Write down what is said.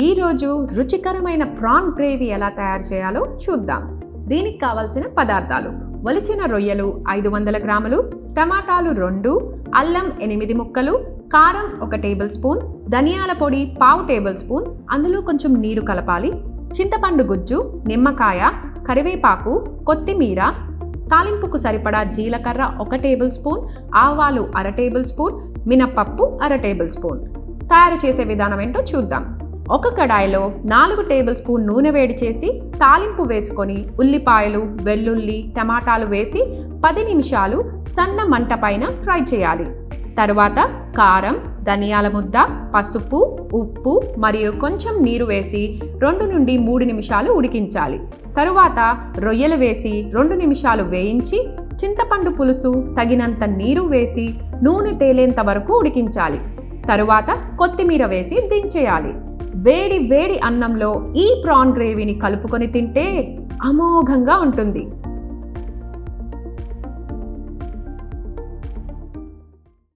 ఈరోజు రుచికరమైన PRAN gravy ఎలా తయారు చేయాలో చూద్దాం. దీనికి కావలసిన పదార్థాలు ఒలిచిన రొయ్యలు ఐదు వందల గ్రాములు టమాటాలు రెండు అల్లం ఎనిమిది ముక్కలు కారం ఒక టేబుల్ స్పూన్ ధనియాల పొడి పావు టేబుల్ స్పూన్ అందులో కొంచెం నీరు కలపాలి చింతపండు గుజ్జు నిమ్మకాయ కరివేపాకు కొత్తిమీర తాలింపుకు సరిపడా జీలకర్ర ఒక టేబుల్ స్పూన్ ఆవాలు అర టేబుల్ స్పూన్ మినప్పప్పు అర టేబుల్ స్పూన్. తయారు చేసే విధానం ఏంటో చూద్దాం. ఒక కడాయిలో నాలుగు టేబుల్ స్పూన్ నూనె వేడి చేసి తాలింపు వేసుకొని ఉల్లిపాయలు వెల్లుల్లి టమాటాలు వేసి పది నిమిషాలు సన్న మంట పైన ఫ్రై చేయాలి. తరువాత కారం ధనియాల ముద్ద పసుపు ఉప్పు మరియు కొంచెం నీరు వేసి రెండు నుండి మూడు నిమిషాలు ఉడికించాలి. తరువాత రొయ్యలు వేసి రెండు నిమిషాలు వేయించి చింతపండు పులుసు తగినంత నీరు వేసి నూనె తేలేంత వరకు ఉడికించాలి. తరువాత కొత్తిమీర వేసి దించేయాలి. వేడి వేడి అన్నంలో ఈ ప్రాన్ గ్రేవీని కలుపుకొని తింటే అమోఘంగా ఉంటుంది.